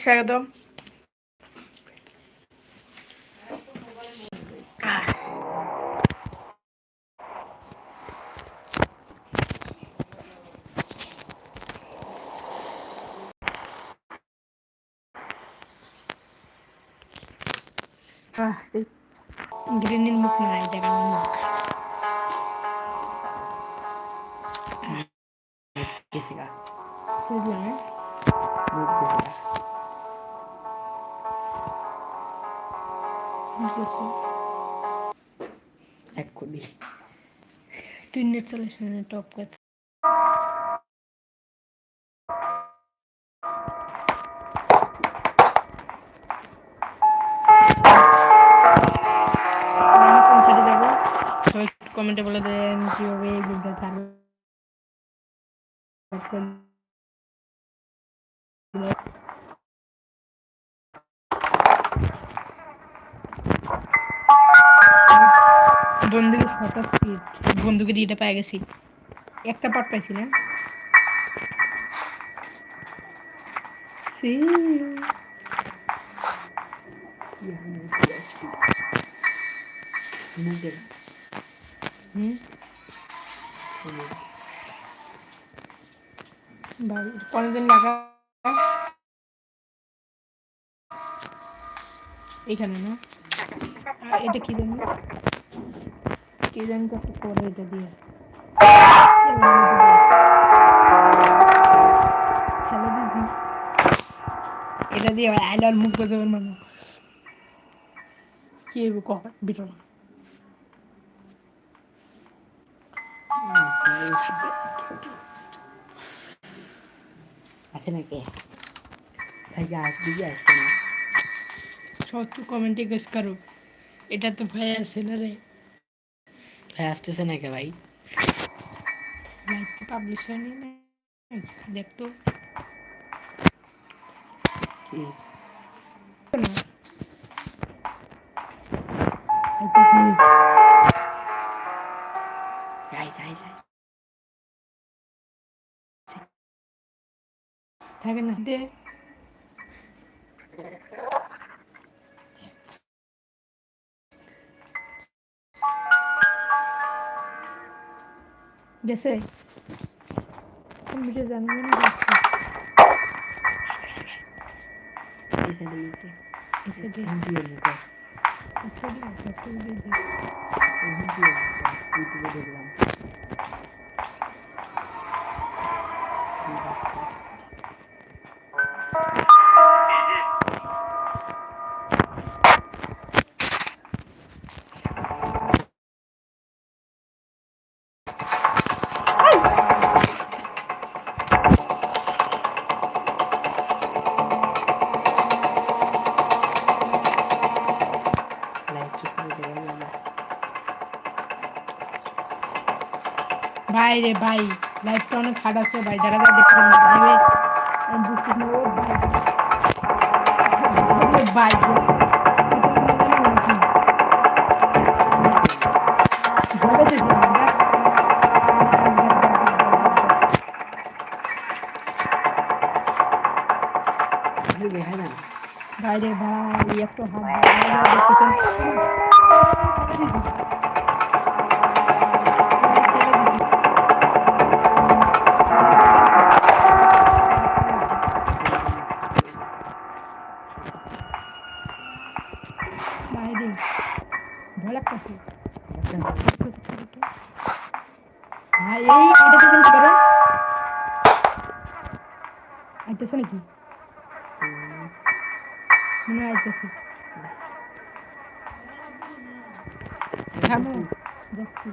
স্বাগতম। গ্রিনের মুখ না এটা আমার মুখ। কেসে গা। ছেড়ে দিলাম হ্যাঁ? এক কোটি। তুই নেট চালিস না টপ কথা সবাই কমেন্টে বলে দেন কীভাবে এই গেমটা চালু ইয়েটা পেয়ে গেছি। একটা পাট পাইছি না লাগা এখানে না। এটা কি জানি? কি জানি তো করে এটা দিয়ে। হ্যালো দিদি। এটা দিয়ে আইলার মুখ বাজাবেন মানে কি হইব কহ আছে নাকি? ভাই আসবি কি আসবে না। সত্য কমেন্টে গেস করো। এটা তো ভয় আছে রে? ভাই আসতেছে নাকি ভাই লাইভ পাবলিশ হয়নি না দেখতো কি না এটা কি? যাই যাই যাই থাকে না দে দে। ভিডিও ইউটিউবে দেখলাম ভাই রে ভাই লাইফটা অনেক হার্ড আছে ভাই যারা যারা দেখতে পারেন লাইভে আমি বুঝতে পারি, ও ভাই ও ভাই গো। এটা কি জানেন এই এটা তো কিন্তু করো আইতেছে নাকি মনে হয় আইতেছে থামো যাচ্ছি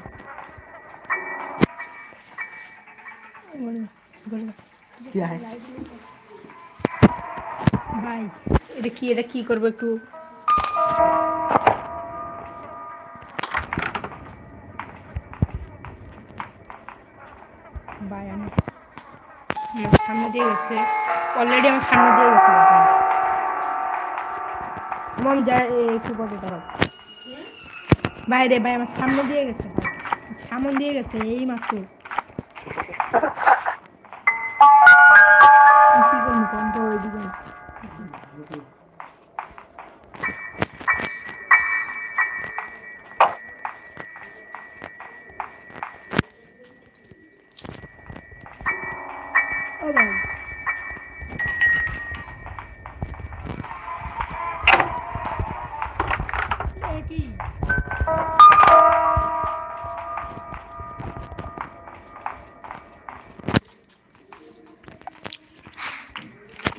বলো, বলো। কি হয় ভাই এটা কি এটা কি করব একটু ভাই আমি আমার সামনে দিয়ে গেছে অলরেডি আমার সামনে দিয়ে গেছে মম যাই একটু পরে দাঁড়াও বাইরে, ভাই, আমার সামনে দিয়ে গেছে। সামনে দিয়ে গেছে, এই মাত্র।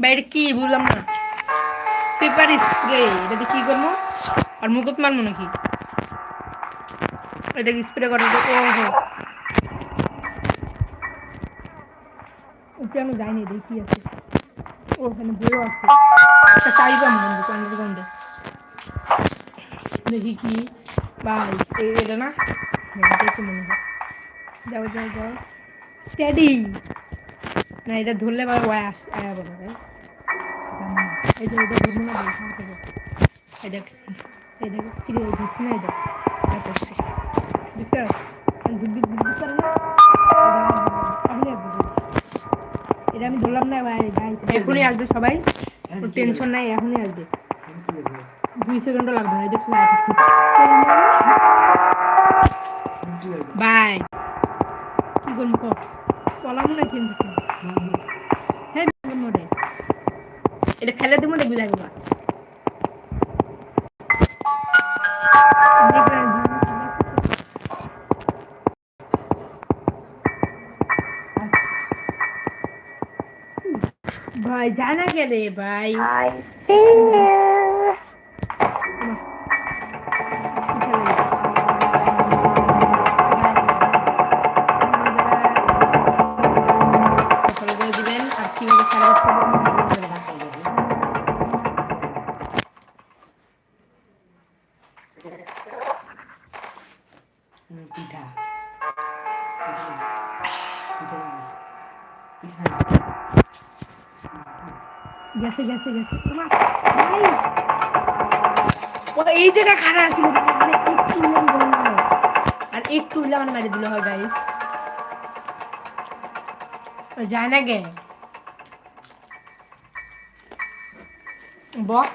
বাইরে কি বুঝলাম না। পেপার স্প্রে এটা কি করব? আর মুকুট মারবো নাকি? এটা স্প্রে করে ও হো আমি যাইনি, দেখি আছে। ওখানে বইও আছে। একটা চাবি পাম বন্ধু আন্ডারগ্রাউন্ডে দেখি কি ভাই এটা না? কি মনে হয়। যাও যাও যাও। স্টেডি না, এটা ধরলে আবার ওয়াই আস এই যে এটা ধরবো না বই এখান থেকে এটা এটা কি রে দিস না এটা এটা করছে। দেখছ? আমি ধুক ধুক ধুক করে না এটা আমি ধরলাম না ভাই এখনই আসবে সবাই। টেনশন নাই এখনই আসবে। আমি দুই সেকেন্ডও লাগবে না দেখছি বাই কি করব কো পলাম না কিন্তু হ্যাঁ মোটে এটা ফেলে দেবো দেখবি লাগবে না ভাই জানা গেলে ভাই আই সি you. এই। জায়গায় খাড়া আসলো মানে। আর একটু উলান মারি দিলে হয় গাইস যায় না গে। বক।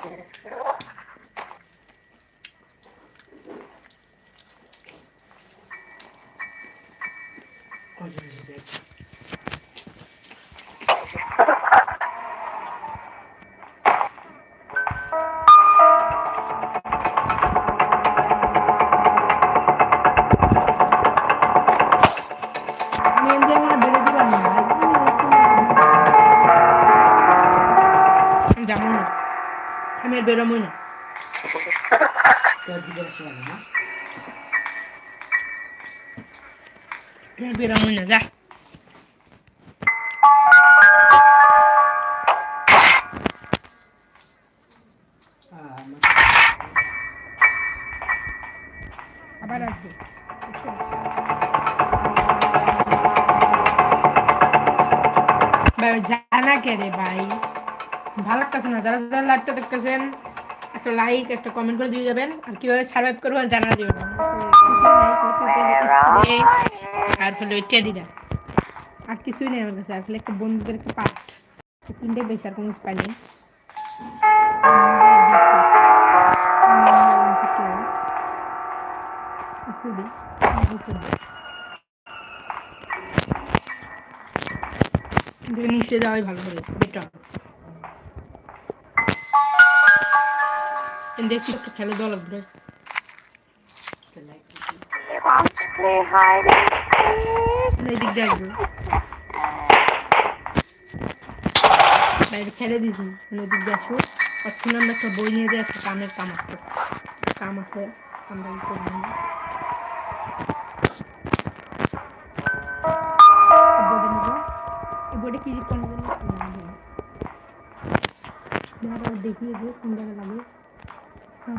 আমি আর বেরোবই না তোর দিকে রাখতে পারবে না আমি আর বেরোবই না যা আমার আবার আসবে ভাই জানা কে রে ভাই ভালো লাগতেছে না। যারা যারা লাইভটা দেখতেছেন, একটা লাইক একটা কমেন্ট করে দিয়ে যাবেন। আর কীভাবে সার্ভাইভ করবেন জানা দিবেন আর হলো টেডিটা আর কিছুই নেই আমার কাছে। আসলে একটা বন্ধুদের একটা পার্ট তিনটে বেশি আর কোনো খুবই কিন্তু নিচে যাওয়াই ভালো হবে। বেটার দেখি একটু খেলে দেওয়া লাগবে রে। Do you want to play hide and seek? এই দিক দিয়ে আসবে বাইরে ফেলে দিয়েছি মানে ওদিক দিয়ে আসব আমরা একটা বই নিয়ে যাই একটা কামের কাম আছে কাম আছে আমরা করব না। বইটা কি কোন দেখিয়ে যে কোন জায়গায় লাগে না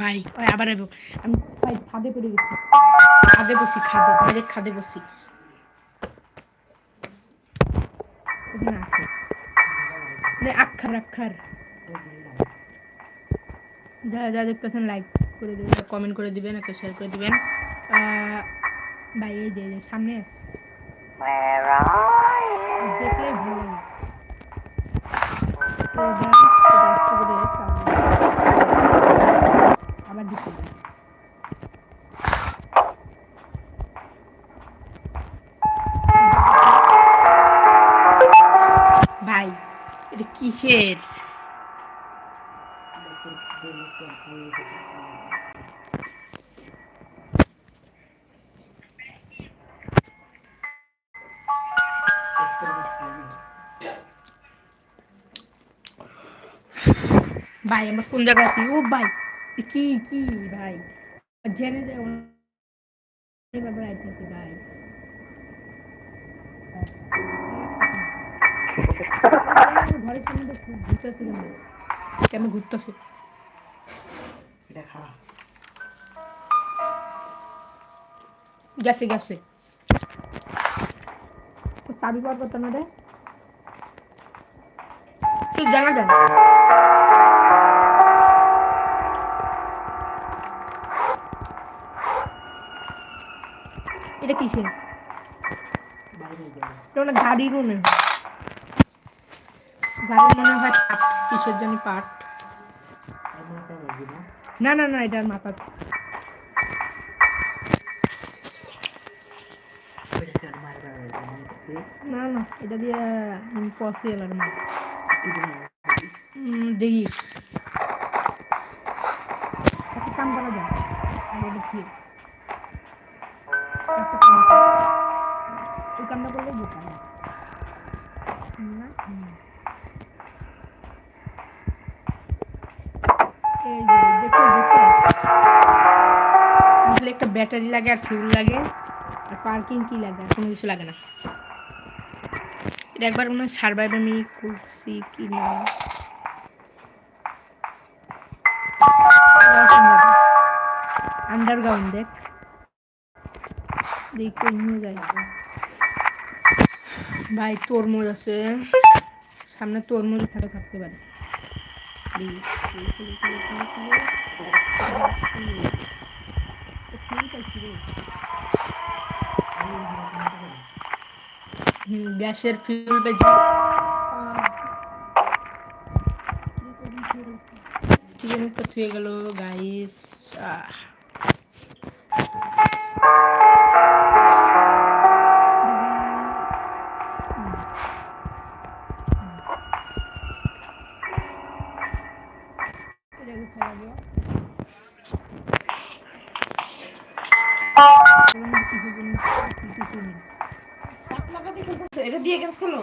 ভাই, ওই আবার আমি ভাই খাদে পড়ে গেছি। খাদে বসি খাদে ডাইরেক্ট খাদে বসি। আক্ষার আক্ষার যারা যা দেখতেছেন লাইক করে দেবেন কমেন্ট করে দিবেন, একটা শেয়ার করে দিবেন। ভাই, এই যে সামনে are ভালো আবার ভাই, এটা কিসের? ভাই আমরা কোন জায়গায় আছি? ও ভাই কি কি ভাই? জেনে যে ব্যাপারে আইতেছি ভাই। ঘরের সামনে তো খুব ঘুরতেছিল কেন ঘুরতেছে? এটা খা গেছে গেছে। তো চাবি পাওয়ার কথা না রে? তুই জানা দেন এটা মানে হয় গাড়ির মনে হয় কিসের জানি পাট না না না এটার মাথা না না এটা দিয়ে দেখি কাম করা যায় কামটা করলে বোকা না আসলে একটা ব্যাটারি লাগে আর ফিউল লাগে, আর পার্কিং কি লাগে, আর কোনো কিছু লাগে না। একবার মনে হয় সার্ভাইভ আমি করছি কি না। আন্ডারগ্রাউন্ড দেখ। দেখ নিয়ে যাই। ভাই তরমুজ আছে। সামনে তরমুজ থাকে থাকতে পারে। গ্যাসের ফিউল বেজে গেল গাইস দিয়ে গেম খেলো